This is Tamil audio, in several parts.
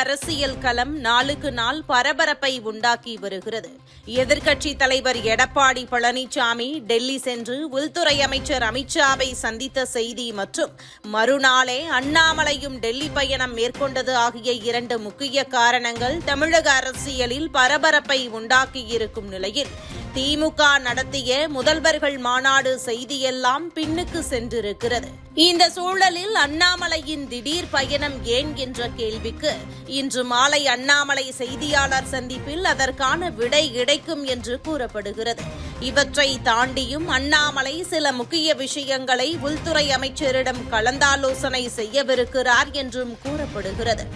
அரசியல் களம் நாளுக்கு நாள் பரபரப்பை உண்டாக்கி வருகிறது. எதிர்க்கட்சி தலைவர் எடப்பாடி பழனிசாமி டெல்லி சென்று உள்துறை அமைச்சர் அமித்ஷாவை சந்தித்த செய்தி மற்றும் மறுநாளே அண்ணாமலையும் டெல்லி பயணம் மேற்கொண்டது ஆகிய இரண்டு முக்கிய காரணங்கள் தமிழக அரசியலில் பரபரப்பை உண்டாக்கியிருக்கும் நிலையில் திமுக நடத்திய முதல்வர்கள் மாநாடு செய்தியெல்லாம் பின்னுக்கு சென்றிருக்கிறது. இந்த சூழலில் அண்ணாமலையின் திடீர் பயணம் ஏன் என்ற கேள்விக்கு இன்று மாலை அண்ணாமலை செய்தியாளர் சந்திப்பில் அதற்கான விடை கிடைக்கும் என்று கூறப்படுகிறது. இவற்றை தாண்டியும் அண்ணாமலை சில முக்கிய விஷயங்களை உள்துறை அமைச்சரிடம் கலந்தாலோசனை செய்யவிருக்கிறார் என்றும் கூறப்படுகிறது.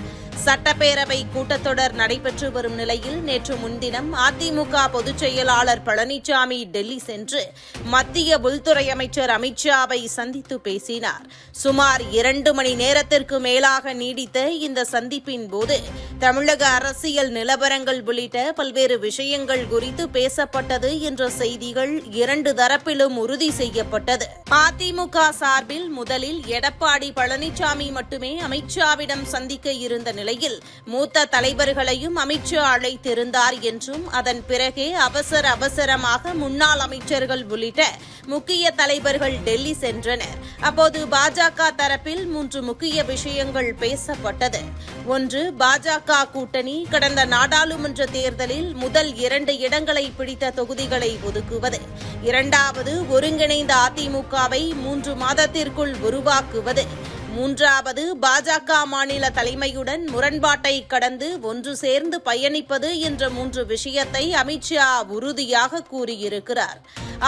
சட்டப்பேரவை கூட்டத்தொடர் நடைபெற்று வரும் நிலையில் நேற்று முன்தினம் அதிமுக பொதுச் செயலாளர் பழனிசாமி டெல்லி சென்று மத்திய உள்துறை அமைச்சர் அமித்ஷாவை சந்தித்து பேசினார். சுமார் இரண்டு மணி நேரத்திற்கு மேலாக நீடித்த இந்த சந்திப்பின் போது தமிழக அரசியல் நிலவரங்கள் உள்ளிட்ட பல்வேறு விஷயங்கள் குறித்து பேசப்பட்டது என்ற செய்திகள் இரண்டு தரப்பிலும் உறுதி செய்யப்பட்டது. அதிமுக சார்பில் முதலில் எடப்பாடி பழனிசாமி மட்டுமே அமித்ஷாவிடம் சந்திக்க இருந்த நிலை நிலையில் மூத்த தலைவர்களையும் அமித்ஷா அழைத்திருந்தார் என்றும் அதன் பிறகே அவசர அவசரமாக முன்னாள் அமைச்சர்கள் உள்ளிட்ட முக்கிய தலைவர்கள் டெல்லி சென்றனர். அப்போது பாஜக தரப்பில் மூன்று முக்கிய விஷயங்கள் பேசப்பட்டது. ஒன்று பாஜக கூட்டணி கடந்த நாடாளுமன்ற தேர்தலில் முதல் இரண்டு இடங்களை பிடித்த தொகுதிகளை ஒதுக்குவது. இரண்டாவது ஒருங்கிணைந்த அதிமுகவை மூன்று மாதத்திற்குள் உருவாக்குவது. மூன்றாவது பாஜக மாநில தலைமையுடன் முரண்பாட்டை கடந்து ஒன்று சேர்ந்து பயணிப்பது என்ற மூன்று விஷயத்தை அமித்ஷா உறுதியாக கூறியிருக்கிறார்.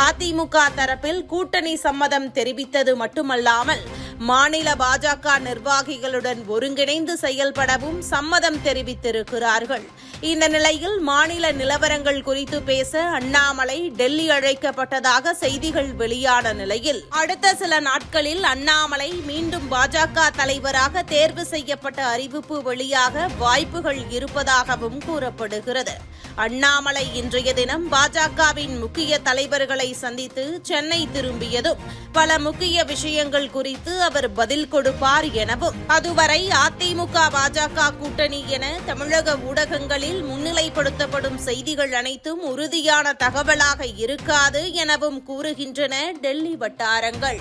அதிமுக தரப்பில் கூட்டணி சம்மதம் தெரிவித்தது மட்டுமல்லாமல் மாநில பாஜக நிர்வாகிகளுடன் ஒருங்கிணைந்து செயல்படவும் சம்மதம் தெரிவித்திருக்கிறார்கள். இந்த நிலையில் மாநில நிலவரங்கள் குறித்து பேச அண்ணாமலை டெல்லி அழைக்கப்பட்டதாக செய்திகள் வெளியான நிலையில் அடுத்த சில நாட்களில் அண்ணாமலை மீண்டும் பாஜக தலைவராக தேர்வு செய்யப்பட்ட அறிவிப்பு வெளியாக வாய்ப்புகள் இருப்பதாகவும் கூறப்படுகிறது. அண்ணாமலை இன்றைய தினம் பாஜகவின் முக்கிய தலைவர்களை சந்தித்து சென்னை திரும்பியதும் பல முக்கிய விஷயங்கள் குறித்து அவர் பதில் கொடுப்பார் எனவும் அதுவரை அதிமுக பாஜக கூட்டணி என தமிழக ஊடகங்களில் முன்னிலைப்படுத்தப்படும் செய்திகள் அனைத்தும் உறுதியான தகவலாக இருக்காது எனவும் கூறுகின்றன டெல்லி வட்டாரங்கள்.